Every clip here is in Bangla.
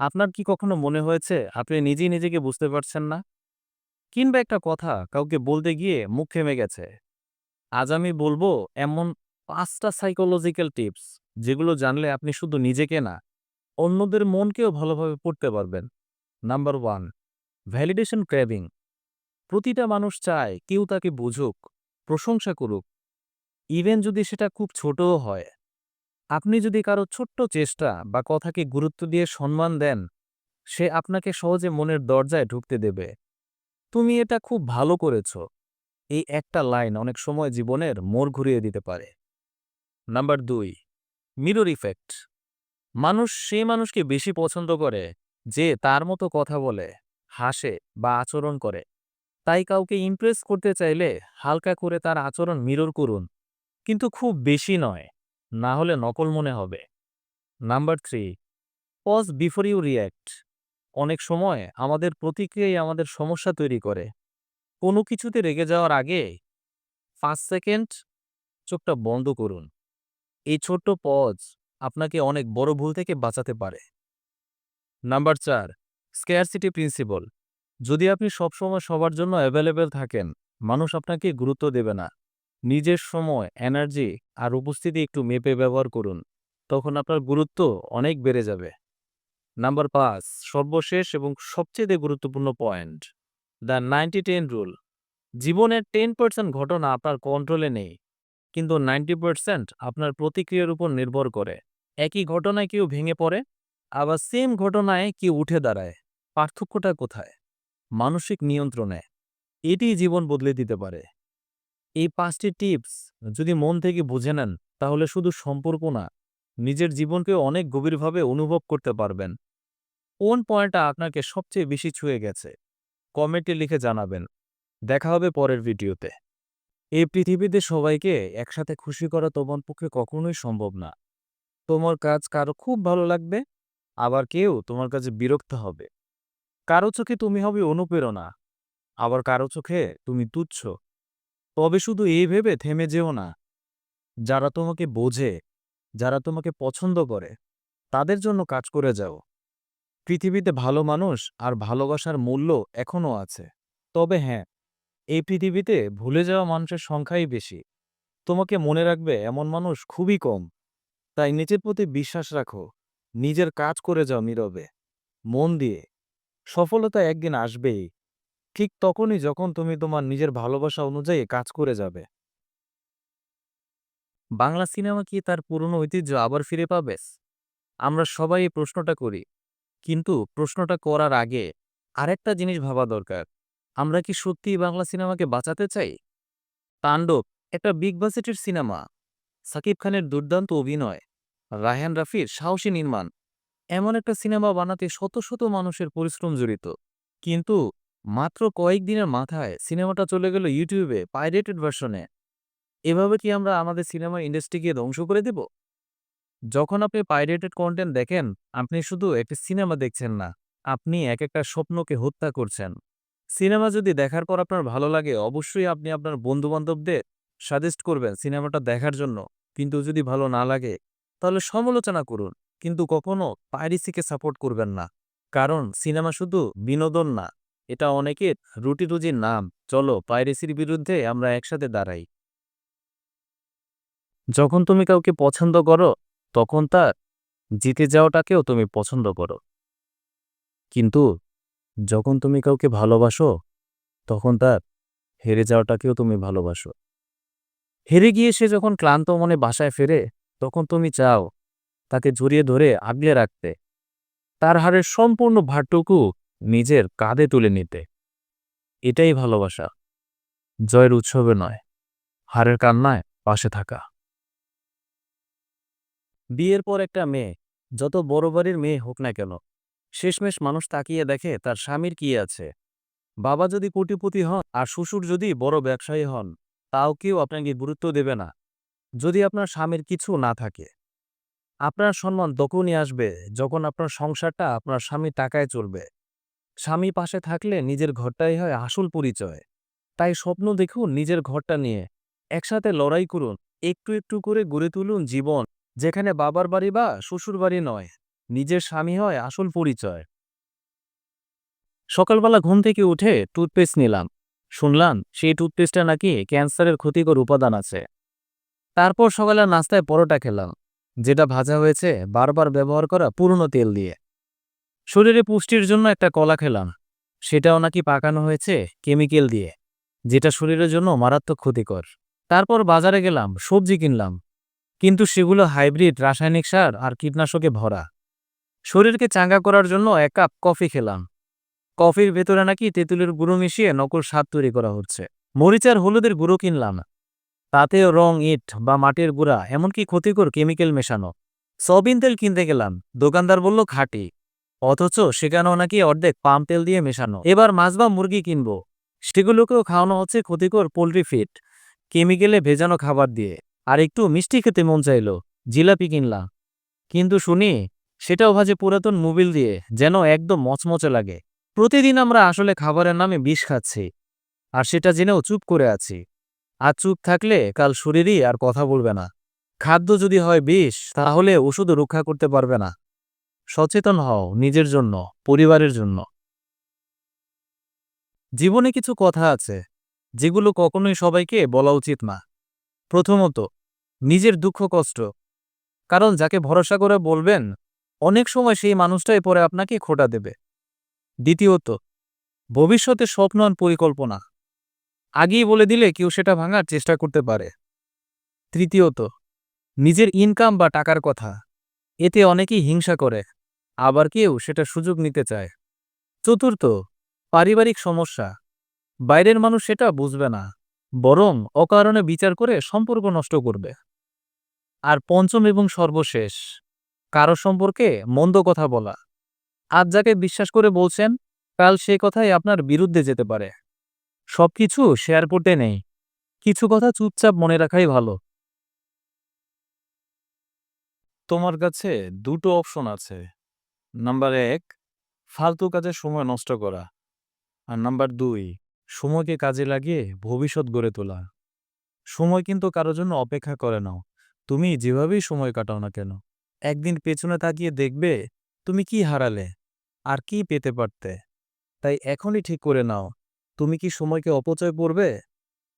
আপনার কি কখনো মনে হয়েছে, আপনি নিজেই নিজেকে বুঝতে পারছেন না? কিংবা একটা কথা কাউকে বলতে গিয়ে মুখ থেমে গেছে। আজ আমি বলব এমন পাঁচটা সাইকোলজিক্যাল টিপস যেগুলো জানলে আপনি শুধু নিজেকে না, অন্যদের মনকেও ভালোভাবে পড়তে পারবেন। নাম্বার ওয়ান ভ্যালিডেশন ক্র্যাভিং প্রতিটা মানুষ চায় কেউ তাকে বুঝুক, প্রশংসা করুক। ইভেন যদি সেটা খুব ছোটও হয় আপনি যদি কারও ছোট্ট চেষ্টা বা কথাকে গুরুত্ব দিয়ে সম্মান দেন, সে আপনাকে সহজে মনের দরজায় ঢুকতে দেবে। তুমি এটা খুব ভালো করেছ। এই একটা লাইন অনেক সময় জীবনের মোড় ঘুরিয়ে দিতে পারে। নাম্বার দুই, মিরর ইফেক্ট। মানুষ সেই মানুষকে বেশি পছন্দ করে যে তার মতো কথা বলে, হাসে বা আচরণ করে। তাই কাউকে ইমপ্রেস করতে চাইলে হালকা করে তার আচরণ মিরর করুন। কিন্তু খুব বেশি নয়। না হলে নকল মনে হবে। Number three pause before you react অনেক সময় আমাদের প্রতিক্রিয়াই আমাদের সমস্যা তৈরি করে। কোনো কিছুতে রেগে যাওয়ার আগে পাঁচ সেকেন্ড চোখটা বন্ধ করুন। এই ছোট্ট পজ আপনাকে অনেক বড় ভুল থেকে বাঁচাতে পারে। নাম্বার চার স্কেয়ারসিটি প্রিন্সিপল যদি আপনি সবসময় সবার জন্য অ্যাভেলেবেল থাকেন, মানুষ আপনাকে গুরুত্ব দেবে না। নিজের সময় এনার্জি আর উপস্থিতি একটু মেপে ব্যবহার করুন। তখন আপনার গুরুত্ব অনেক বেড়ে যাবে। নাম্বার পাঁচ, সর্বশেষ এবং সবচেয়ে গুরুত্বপূর্ণ point the ninety ten rule জীবনের টেন পার্সেন্ট ঘটনা আপনার কন্ট্রোলে নেই, কিন্তু নাইনটি পার্সেন্ট আপনার প্রতিক্রিয়ার উপর নির্ভর করে। একই ঘটনায় কেউ ভেঙে পড়ে, আবার সেম ঘটনায় কেউ উঠে দাঁড়ায়। পার্থক্যটা কোথায়? মানসিক নিয়ন্ত্রণে। এটি জীবন বদলে দিতে পারে। এই পাঁচটি টিপস যদি মন থেকে বুঝে নেন, তাহলে শুধু সম্পর্ক না, নিজের জীবনকে অনেক গভীরভাবে অনুভব করতে পারবেন। কোন পয়েন্টটা আপনাকে সবচেয়ে বেশি ছুঁয়ে গেছে? কমেন্টে লিখে জানাবেন। দেখা হবে পরের ভিডিওতে। এই পৃথিবীতে সবাইকে একসাথে খুশি করা তোমার পক্ষে কখনোই সম্ভব না। তোমার কাজ কারও খুব ভালো লাগবে, আবার কেউ তোমার কাছে বিরক্ত হবে। কারও চোখে তুমি হবে অনুপ্রেরণা, আবার কারও চোখে তুমি তুচ্ছ। তবে শুধু এই ভেবে থেমে যেও না। যারা তোমাকে বোঝে, যারা তোমাকে পছন্দ করে, তাদের জন্য কাজ করে যাও। পৃথিবীতে ভালো মানুষ আর ভালোবাসার মূল্য এখনও আছে। তবে হ্যাঁ এই পৃথিবীতে ভুলে যাওয়া মানুষের সংখ্যাই বেশি। তোমাকে মনে রাখবে এমন মানুষ খুবই কম। তাই নিজের প্রতি বিশ্বাস রাখো, নিজের কাজ করে যাও নীরবে, মন দিয়ে। সফলতা একদিন আসবেই। ঠিক তখনই যখন তুমি তোমার নিজের ভালোবাসা অনুযায়ী কাজ করে যাবে। বাংলা সিনেমা কি তার পুরনো ঐতিহ্য আবার ফিরে পাবে? আমরা সবাই এই প্রশ্নটা করি। কিন্তু প্রশ্নটা করার আগে আরেকটা জিনিস ভাবা দরকার। আমরা কি সত্যিই বাংলা সিনেমাকে বাঁচাতে চাই? তাণ্ডব, একটা বিগ বাজেটের সিনেমা। সাকিব খানের দুর্দান্ত অভিনয়। রায়হান রাফির সাহসী নির্মাণ। এমন একটা সিনেমা বানাতে শত শত মানুষের পরিশ্রম জড়িত। কিন্তু মাত্র কয়েকদিনের মাথায় সিনেমাটা চলে গেল ইউটিউবে পাইরেটেড ভার্সনে এভাবে কি আমরা আমাদের সিনেমা ইন্ডাস্ট্রিকে ধ্বংস করে দেব? যখন আপনি পাইরেটেড কন্টেন্ট দেখেন, আপনি শুধু একটি সিনেমা দেখছেন না, আপনি এক একটা স্বপ্নকে হত্যা করছেন। সিনেমা যদি দেখার পর আপনার ভালো লাগে, অবশ্যই আপনি আপনার বন্ধুবান্ধবদের সাজেস্ট করবেন সিনেমাটা দেখার জন্য। কিন্তু যদি ভালো না লাগে, তাহলে সমালোচনা করুন। কিন্তু কখনো পাইরেসিকে সাপোর্ট করবেন না। কারণ সিনেমা শুধু বিনোদন না এটা অনেকের রুটি রুজির নাম, চলো পাইরেসির বিরুদ্ধে আমরা একসাথে দাঁড়াই। যখন তুমি কাউকে পছন্দ করো, তখন তার জিতে যাওয়াটাকেও তুমি পছন্দ করো। কিন্তু যখন তুমি কাউকে ভালোবাসো, তখন তার হেরে যাওয়াটাকেও তুমি ভালোবাসো। হেরে গিয়ে সে যখন ক্লান্ত মনে বাসায় ফেরে, তখন তুমি চাও তাকে জড়িয়ে ধরে আগলে রাখতে। তার হারের সম্পূর্ণ ভারটুকু নিজের কাঁধে তুলে নিতে। এটাই ভালোবাসা। জয়ের উৎসবে নয়, হারের কান্নায় পাশে থাকা। বিয়ের পর একটা মেয়ে, যত বড় বাড়ির মেয়ে হোক না কেন, শেষমেশ মানুষ তাকিয়ে দেখে তার স্বামীর কি আছে। বাবা যদি কোটিপতি হন আর শ্বশুর যদি বড় ব্যবসায়ী হন, তাও কেউ আপনাকে গুরুত্ব দেবে না, যদি আপনার স্বামীর কিছু না থাকে। আপনার সম্মান তখনই আসবে যখন আপনার সংসারটা আপনার স্বামী টাকায় চলবে। স্বামী পাশে থাকলে নিজের ঘরটাই হয় আসল পরিচয়। তাই স্বপ্ন দেখুন নিজের ঘরটা নিয়ে। একসাথে লড়াই করুন, একটু একটু করে গড়ে তুলুন জীবন, যেখানে বাবার বাড়ি বা শ্বশুর বাড়ি নয়, নিজের স্বামী হয় আসল পরিচয়। সকালবেলা ঘুম থেকে উঠে টুথপেস্ট নিলাম। শুনলাম সেই টুথপেস্টটা নাকি ক্যান্সারের ক্ষতিকর উপাদান আছে। তারপর সকালে নাস্তায় পরোটা খেলাম, যেটা ভাজা হয়েছে বারবার ব্যবহার করা পুরনো তেল দিয়ে। শরীরে পুষ্টির জন্য একটা কলা খেলাম। সেটাও নাকি পাকানো হয়েছে কেমিক্যাল দিয়ে, যেটা শরীরের জন্য মারাত্মক ক্ষতিকর। তারপর বাজারে গেলাম, সবজি কিনলাম। কিন্তু সেগুলো হাইব্রিড, রাসায়নিক সার আর কীটনাশকে ভরা। শরীরকে চাঙ্গা করার জন্য এক কাপ কফি খেলাম। কফির ভেতরে নাকি তেঁতুলের গুঁড়ো মিশিয়ে নকল স্বাদ তৈরি করা হচ্ছে। মরিচার হলুদের গুঁড়ো কিনলাম। তাতেও রং, ইট বা মাটির গুঁড়া, এমনকি ক্ষতিকর কেমিক্যাল মেশানো। সয়াবিন তেল কিনতে গেলাম, দোকানদার বলল, খাঁটি। অথচ সেখানেও নাকি অর্ধেক পাম তেল দিয়ে মেশানো। এবার মাছ বা মুরগি কিনবো। সেগুলোকেও খাওয়ানো হচ্ছে ক্ষতিকর পোলট্রি ফিট কেমিক্যালে ভেজানো খাবার দিয়ে। আর একটু মিষ্টি খেতে মন চাইলো, জিলাপি কিনলাম। কিন্তু শুনি, সেটাও ভাজে পুরাতন মোবিল দিয়ে, যেন একদম মচমচে লাগে। প্রতিদিন আমরা আসলে খাবারের নামে বিষ খাচ্ছি। আর সেটা জেনেও চুপ করে আছি। আর চুপ থাকলে কাল শরীরই আর কথা বলবে না। খাদ্য যদি হয় বিষ, তাহলে ওষুধও রক্ষা করতে পারবে না। সচেতন হও নিজের জন্য, পরিবারের জন্য। জীবনে কিছু কথা আছে, যেগুলো কখনোই সবাইকে বলা উচিত না। প্রথমত, নিজের দুঃখ কষ্ট। কারণ যাকে ভরসা করে বলবেন, অনেক সময় সেই মানুষটাই পরে আপনাকে খোটা দেবে। দ্বিতীয়ত, ভবিষ্যতে স্বপ্ন পরিকল্পনা। আগেই বলে দিলে কেউ সেটা ভাঙার চেষ্টা করতে পারে। তৃতীয়ত, নিজের ইনকাম বা টাকার কথা। এতে অনেকেই হিংসা করে। আবার কেউ সেটা সুযোগ নিতে চায়। চতুর্থ, পারিবারিক সমস্যা। বাইরের মানুষ সেটা বুঝবে না, বরং অকারণে বিচার করে সম্পর্ক নষ্ট করবে। আর পঞ্চম এবং সর্বশেষ, কারও সম্পর্কে মন্দ কথা বলা। আজ যাকে বিশ্বাস করে বলছেন, কাল সে কথাই আপনার বিরুদ্ধে যেতে পারে। সবকিছু শেয়ার করতে নেই। কিছু কথা চুপচাপ মনে রাখাই ভালো। তোমার কাছে দুটো অপশন আছে। নাম্বার এক, ফালতু কাজে সময় নষ্ট করা। আর নাম্বার দুই, সময়কে কাজে লাগিয়ে ভবিষ্যৎ গড়ে তোলা। সময় কিন্তু কারোর জন্য অপেক্ষা করে নাও। তুমি যেভাবেই সময় কাটাও না কেন, একদিন পেছনে তাকিয়ে দেখবে তুমি কি হারালে আর কি পেতে পারতে। তাই এখনই ঠিক করে নাও, তুমি কি সময়কে অপচয় করবে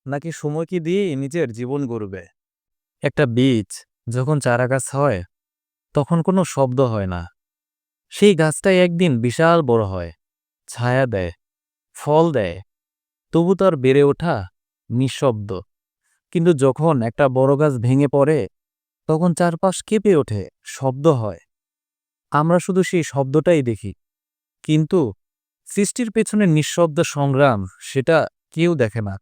নাকি সময়কে দিয়েই নিজের জীবন গড়বে। একটা বীজ যখন চারাগাছ হয়, তখন কোনো শব্দ হয় না। সেই গাছটাই একদিন বিশাল বড় হয়। ছায়া দেয়, ফল দেয়। তবু তার বেড়ে ওঠা নিঃশব্দ। কিন্তু যখন একটা বড় গাছ ভেঙে পড়ে, তখন চারপাশ কেঁপে ওঠে, শব্দ হয়। আমরা শুধু সেই শব্দটাই দেখি। কিন্তু সৃষ্টির পেছনে নিঃশব্দ সংগ্রাম, সেটা কেউ দেখে না।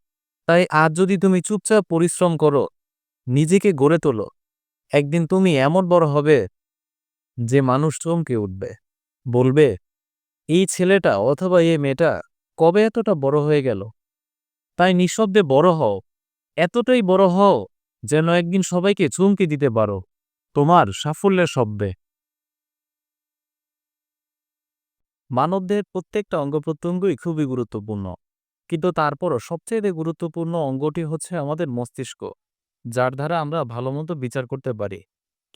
তাই আজ যদি তুমি চুপচাপ পরিশ্রম করো, নিজেকে গড়ে তোলো, একদিন তুমি এমন বড় হবে যে মানুষ চমকে উঠবে, বলবে, এই ছেলেটা অথবা এই মেয়েটা কবে এতটা বড় হয়ে গেল? তাই নিঃশব্দে বড় হও, এতটাই বড় হও যেন একদিন সবাইকে চমকে দিতে পারো, তোমার সাফল্যের শব্দে। মানবদের প্রত্যেকটা অঙ্গ প্রত্যঙ্গই খুবই গুরুত্বপূর্ণ। কিন্তু তারপরও সবচেয়ে গুরুত্বপূর্ণ অঙ্গটি হচ্ছে আমাদের মস্তিষ্ক, যার দ্বারা আমরা ভালোমতো বিচার করতে পারি।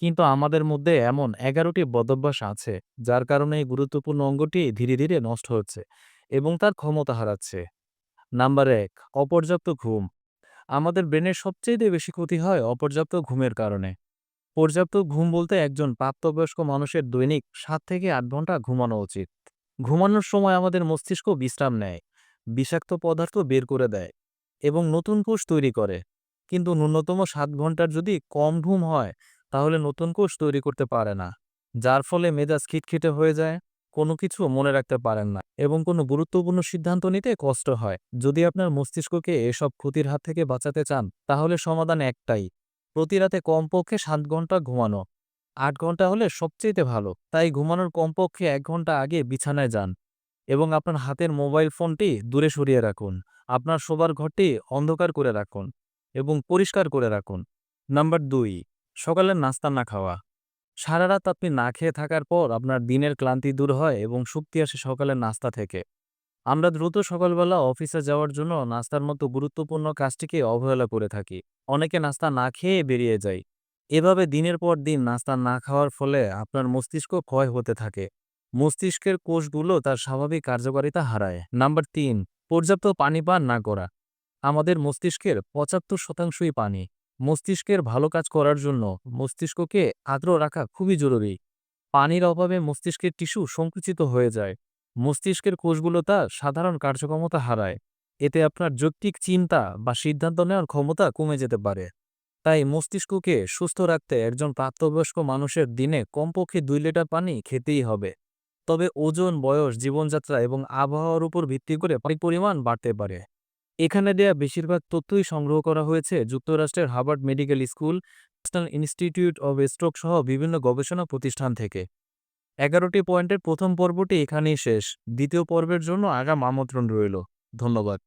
কিন্তু আমাদের মধ্যে এমন এগারোটি বদভ্যাস আছে, যার কারণে এই গুরুত্বপূর্ণ অঙ্গটি ধীরে ধীরে নষ্ট হচ্ছে এবং তার ক্ষমতা হারাচ্ছে। নাম্বার এক, অপর্যাপ্ত ঘুম। আমাদের ব্রেনের সবচেয়ে বেশি ক্ষতি হয় অপর্যাপ্ত ঘুমের কারণে। পর্যাপ্ত ঘুম বলতে একজন প্রাপ্তবয়স্ক মানুষের দৈনিক সাত থেকে আট ঘণ্টা ঘুমানো উচিত। ঘুমানোর সময় আমাদের মস্তিষ্ক বিশ্রাম নেয়, বিষাক্ত পদার্থ বের করে দেয় এবং নতুন কোষ তৈরি করে। কিন্তু ন্যূনতম সাত ঘণ্টার যদি কম ঘুম হয় তাহলে নতুন কোষ তৈরি করতে পারে না, যার ফলে মেজাজ খিটখিটে হয়ে যায়, কোনো কিছু মনে রাখতে পারেন না এবং কোনো গুরুত্বপূর্ণ সিদ্ধান্ত নিতে কষ্ট হয়। যদি আপনার মস্তিষ্ককে এসব ক্ষতির হাত থেকে বাঁচাতে চান, তাহলে সমাধান একটাই, প্রতি রাতে কমপক্ষে সাত ঘণ্টা ঘুমানো। আট ঘণ্টা হলে সবচেয়ে ভালো, তাই ঘুমানোর কমপক্ষে এক ঘণ্টা আগে বিছানায় যান এবং আপনার হাতের মোবাইল ফোনটি দূরে সরিয়ে রাখুন, আপনার শোবার ঘরটি অন্ধকার করে রাখুন এবং পরিষ্কার করে রাখুন। নাম্বার দুই সকালের নাস্তা না খাওয়া। সারা রাত আপনি না খেয়ে থাকার পর আপনার দিনের ক্লান্তি দূর হয় এবং শক্তি আসে সকালের নাস্তা থেকে। আমরা দ্রুত সকালবেলা অফিসে যাওয়ার জন্য নাস্তার মতো গুরুত্বপূর্ণ কাজটিকে অবহেলা করে থাকি। অনেকে নাস্তা না খেয়ে বেরিয়ে যায়। এভাবে দিনের পর দিন নাস্তা না খাওয়ার ফলে আপনার মস্তিষ্ক ক্ষয় হতে থাকে। মস্তিষ্কের কোষগুলো তার স্বাভাবিক কার্যকারিতা হারায়। নাম্বার তিন, পর্যাপ্ত পানি পান না করা। আমাদের মস্তিষ্কের পঁচাত্তর শতাংশই পানি। মস্তিষ্কের ভালো কাজ করার জন্য মস্তিষ্ককে আর্দ্র রাখা খুবই জরুরি। পানির অভাবে মস্তিষ্কের টিস্যু সংকুচিত হয়ে যায়। মস্তিষ্কের কোষগুলো তার সাধারণ কার্যক্ষমতা হারায়। এতে আপনার যৌক্তিক চিন্তা বা সিদ্ধান্ত নেওয়ার ক্ষমতা কমে যেতে পারে। তাই মস্তিষ্ককে সুস্থ রাখতে একজন প্রাপ্তবয়স্ক মানুষের দিনে কমপক্ষে দুই লিটার পানি খেতেই হবে। তবে ওজন, বয়স, জীবনযাত্রা এবং আবহাওয়ার উপর ভিত্তি করে পানির পরিমাণ বাড়তে পারে। এখানে দেয়া বেশিরভাগ তথ্যই সংগ্রহ করা হয়েছে। যুক্তরাষ্ট্রের Harvard medical school, national institute of stroke সহ বিভিন্ন গবেষণা প্রতিষ্ঠান থেকে। এগারোটি পয়েন্টের প্রথম পর্বটি এখানেই শেষ। দ্বিতীয় পর্বের জন্য আগাম আমন্ত্রণ রইল। ধন্যবাদ।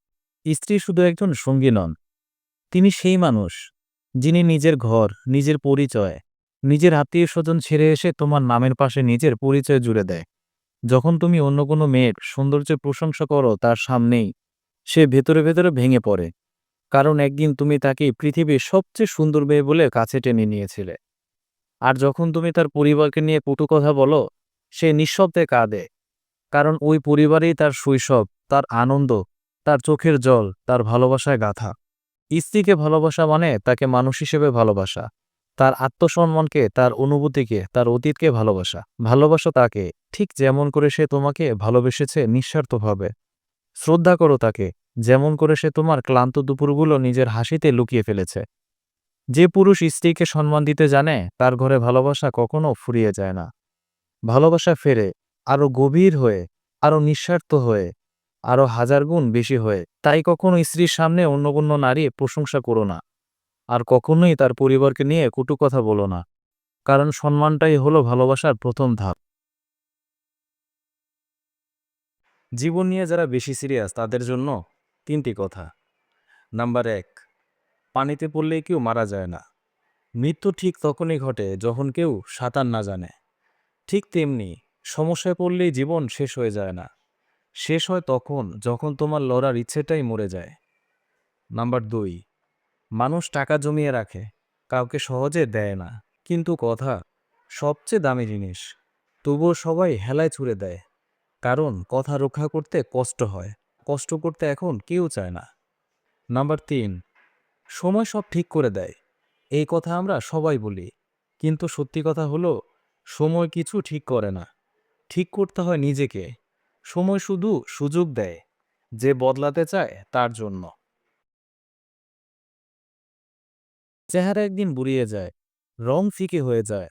স্ত্রী শুধু একজন সঙ্গী নন। তিনি সেই মানুষ, যিনি নিজের ঘর, নিজের পরিচয়, নিজের আত্মীয় স্বজন ছেড়ে এসে তোমার নামের পাশে নিজের পরিচয় জুড়ে দেয়। যখন তুমি অন্য কোনো মেয়ের সৌন্দর্যের প্রশংসা করো, তার সামনেই সে ভেতরে ভেতরে ভেঙে পড়ে। কারণ একদিন তুমি তাকে পৃথিবীর সবচেয়ে সুন্দর মেয়ে বলে কাছে টেনে নিয়েছিলে। আর যখন তুমি তার পরিবারকে নিয়ে কটু কথা বলো, সে নিঃশব্দে কাঁদে। কারণ ওই পরিবারেই তার শৈশব, তার আনন্দ, তার চোখের জল, তার ভালোবাসায় গাথা। স্ত্রীকে ভালোবাসা মানে তাকে মানুষ হিসেবে ভালোবাসা। তার আত্মসম্মানকে, তার অনুভূতিকে, তার অতীতকে ভালোবাসা। ভালোবাসা তাকে, ঠিক যেমন করে সে তোমাকে ভালোবেসেছে নিঃস্বার্থভাবে। শ্রদ্ধা করো তাকে, যেমন করে সে তোমার ক্লান্ত দুপুরগুলো নিজের হাসিতে লুকিয়ে ফেলেছে। যে পুরুষ স্ত্রীকে সম্মান দিতে জানে, তার ঘরে ভালোবাসা কখনো ফুরিয়ে যায় না। ভালোবাসা ফেরে আরও গভীর হয়ে আরও নিঃস্বার্থ হয়ে আরও হাজার গুণ বেশি হয়ে, তাই কখনো স্ত্রীর সামনে অন্য কোনো নারী প্রশংসা করো না। আর কখনোই তার পরিবারকে নিয়ে কটু কথা বলো না। কারণ সম্মানটাই হলো ভালোবাসার প্রথম ধাপ। জীবন নিয়ে যারা বেশি সিরিয়াস তাদের জন্য তিনটি কথা। নাম্বার এক, পানিতে পড়লেই কেউ মারা যায় না। মৃত্যু ঠিক তখনই ঘটে যখন কেউ সাঁতার না জানে। ঠিক তেমনি, সমস্যায় পড়লেই জীবন শেষ হয়ে যায় না। শেষ হয় তখন যখন তোমার লড়ার ইচ্ছেটাই মরে যায়। নাম্বার দুই, মানুষ টাকা জমিয়ে রাখে, কাউকে সহজে দেয় না। কিন্তু কথা, সবচেয়ে দামি জিনিস, তবুও সবাই হেলায় ছুড়ে দেয়। কারণ কথা রক্ষা করতে কষ্ট হয়। কষ্ট করতে এখন কেউ চায় না। নাম্বার তিন, সময় সব ঠিক করে দেয়। এই কথা আমরা সবাই বলি। কিন্তু সত্যি কথা হলো, সময় কিছু ঠিক করে না। ঠিক করতে হয় নিজেকে। সময় শুধু সুযোগ দেয়, যে বদলাতে চায় তার জন্য। চেহারা একদিন বুড়িয়ে যায়, রং ফিকে হয়ে যায়,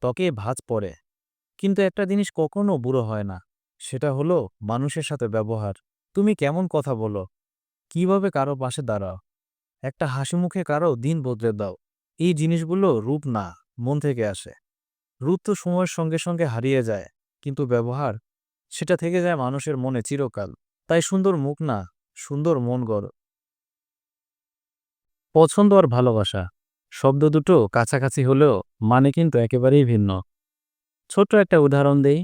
ত্বকে ভাঁজ পড়ে। কিন্তু একটা জিনিস কখনো বুড়ো হয় না। সেটা হলো মানুষের সাথে ব্যবহার। তুমি কেমন কথা বলো? কীভাবে কারও পাশে দাঁড়াও? একটা হাসি মুখে কারও দিন বদলে দাও। এই জিনিসগুলো রূপ না, মন থেকে আসে। রূপ তো সময়ের সঙ্গে সঙ্গে হারিয়ে যায়, কিন্তু ব্যবহার, সেটা থেকে যায় মানুষের মনে চিরকাল। তাই সুন্দর মুখ না, সুন্দর মন গড়। পছন্দ আর ভালোবাসা, শব্দ দুটো কাছাকাছি হলেও মানে কিন্তু একেবারেই ভিন্ন। ছোট্ট একটা উদাহরণ দেই।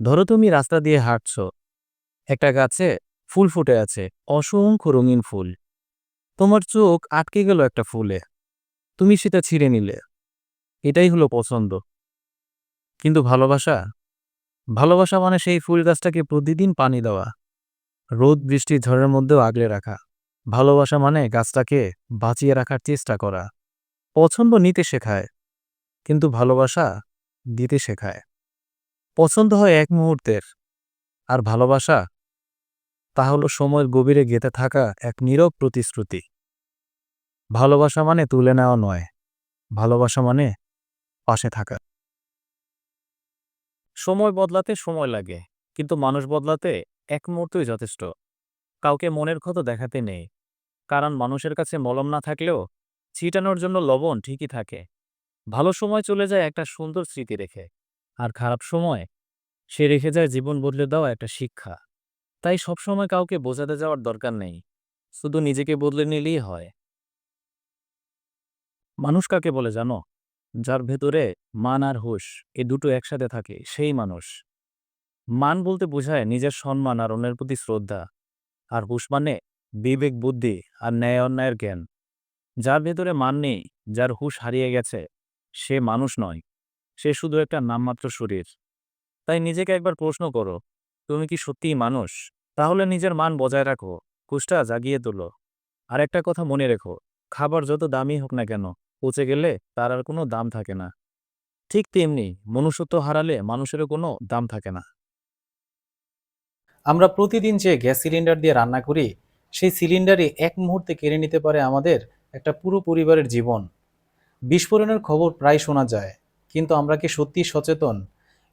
ধরো তুমি রাস্তা দিয়ে হাঁটছ। একটা গাছে ফুল ফুটে আছে, অসংখ্য রঙিন ফুল। তোমার চোখ আটকে গেল একটা ফুলে। তুমি সেটা ছিঁড়ে নিলে। এটাই হলো পছন্দ। কিন্তু ভালোবাসা? ভালোবাসা মানে সেই ফুল গাছটাকে প্রতিদিন পানি দেওয়া। রোদ, বৃষ্টি, ঝড়ের মধ্যেও আগলে রাখা। ভালোবাসা মানে গাছটাকে বাঁচিয়ে রাখার চেষ্টা করা। পছন্দ নিতে শেখায়, কিন্তু ভালোবাসা দিতে শেখায়। পছন্দ হয় এক মুহূর্তের। আর ভালোবাসা? তা হলো সময়ের গভীরে গেঁথে থাকা এক নীরব প্রতিশ্রুতি। ভালোবাসা মানে তুলে নেওয়া নয়, ভালোবাসা মানে পাশে থাকা। সময় বদলাতে সময় লাগে, কিন্তু মানুষ বদলাতে এক মুহূর্তই যথেষ্ট। কাউকে মনের ক্ষত দেখাতে নেই, কারণ মানুষের কাছে মলম না থাকলেও ছিটানোর জন্য লবণ ঠিকই থাকে। ভালো সময় চলে যায় একটা সুন্দর স্মৃতি রেখে। আর খারাপ সময়, সে রেখে যায় জীবন বদলে দেওয়া একটা শিক্ষা। তাই সবসময় কাউকে বোঝাতে যাওয়ার দরকার নেই, শুধু নিজেকে বদলে নিলেই হয়। মানুষ কাকে বলে জানো? যার ভেতরে মান আর হুশ, এ দুটো একসাথে থাকে, সেই মানুষ। মান বলতে বোঝায় নিজের সম্মান আর অন্যের প্রতি শ্রদ্ধা। আর হুশ মানে বিবেক, বুদ্ধি আর ন্যায় অন্যায়ের জ্ঞান। যার ভেতরে মান নেই, যার হুশ হারিয়ে গেছে, সে মানুষ নয়। সে শুধু একটা নামমাত্র শরীর। তাই নিজেকে একবার প্রশ্ন করো, তুমি কি সত্যিই মানুষ? তাহলে নিজের মান বজায় রাখো কুষ্টা জাগিয়ে তোলো। আর একটা কথা মনে রেখো, খাবার যত দামি হোক না কেন, পচে গেলে তার আর কোনো দাম থাকে না। ঠিক তেমনি মনুষ্যত্ব হারালে মানুষেরও কোনো দাম থাকে না। আমরা প্রতিদিন যে গ্যাস সিলিন্ডার দিয়ে রান্না করি, সেই সিলিন্ডারই এক মুহূর্তে কেড়ে নিতে পারে আমাদের একটা পুরো পরিবারের জীবন। বিস্ফোরণের খবর প্রায় শোনা যায়। কিন্তু আমরা কি সত্যি সচেতন?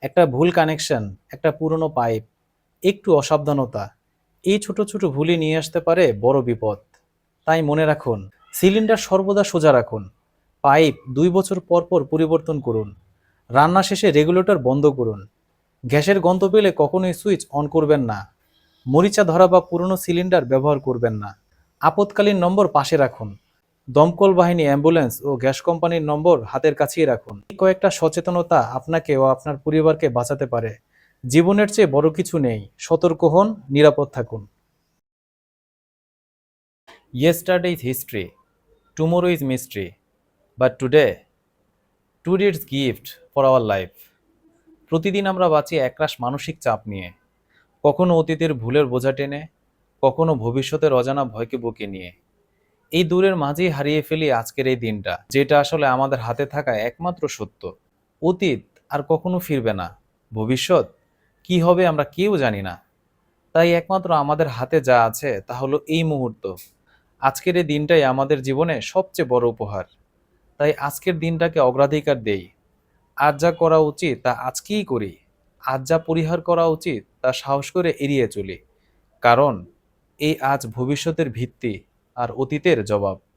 একটা ভুল কানেকশন একটা পুরনো পাইপ একটু অসাবধানতা, এই ছোট ছোট ভুলই নিয়ে আসতে পারে বড় বিপদ। তাই মনে রাখুন সিলিন্ডার সর্বদা সোজা রাখুন। পাইপ দুই বছর পর পর পরিবর্তন করুন। রান্না শেষে রেগুলেটর বন্ধ করুন। গ্যাসের গন্ধ পেলে কখনোই সুইচ অন করবেন না। মরিচা ধরা বা পুরনো সিলিন্ডার ব্যবহার করবেন না। আপৎকালীন নম্বর পাশে রাখুন। দমকল বাহিনী, অ্যাম্বুলেন্স ও গ্যাস কোম্পানির নম্বর হাতের কাছেই রাখুন। কয়েকটা সচেতনতা আপনাকে ও আপনার পরিবারকে বাঁচাতে পারে। জীবনের চেয়ে বড় কিছু নেই। সতর্ক হন, নিরাপদ থাকুন। Yesterday is history tomorrow is mystery but today today it's gift for our life প্রতিদিন আমরা বাঁচি একরাশ মানসিক চাপ নিয়ে। কখনো অতীতের ভুলের বোঝা টেনে, কখনো ভবিষ্যতের অজানা ভয়কে বুকে নিয়ে। এই দূরের মাঝেই হারিয়ে ফেলি আজকের এই দিনটা, যেটা আসলে আমাদের হাতে থাকা একমাত্র সত্য। অতীত আর কখনো ফিরবে না। ভবিষ্যৎ, কি হবে আমরা কেউ জানি না। তাই একমাত্র আমাদের হাতে যা আছে তা হলো এই মুহূর্ত। আজকের এই দিনটাই আমাদের জীবনে সবচেয়ে বড় উপহার। তাই আজকের দিনটাকে অগ্রাধিকার দেই। আজ যা করা উচিত তা আজকেই করি। আজ যা পরিহার করা উচিত তা সাহস করে এড়িয়ে চলি। কারণ, এই আজ ভবিষ্যতের ভিত্তি। আর অতীতের জবাব।